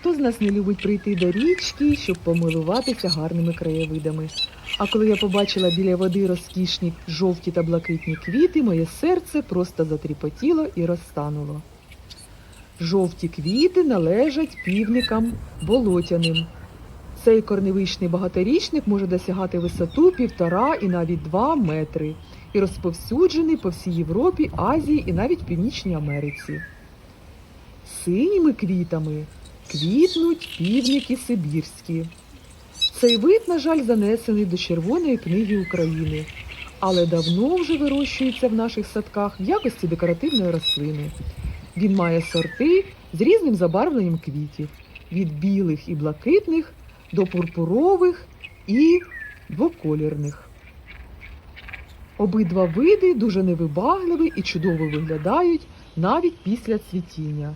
Хто з нас не любить прийти до річки, щоб помилуватися гарними краєвидами? А коли я побачила біля води розкішні жовті та блакитні квіти, моє серце просто затріпотіло і розтануло. Жовті квіти належать півникам болотяним. Цей корневищний багаторічник може досягати висоту півтора і навіть два метри і розповсюджений по всій Європі, Азії і навіть Північній Америці. Синіми квітами квітнуть півники сибірські. Цей вид, на жаль, занесений до Червоної книги України, але давно вже вирощується в наших садках в якості декоративної рослини. Він має сорти з різним забарвленням квітів від білих і блакитних до пурпурових і двоколірних. Обидва види дуже невибагливі і чудово виглядають навіть після цвітіння.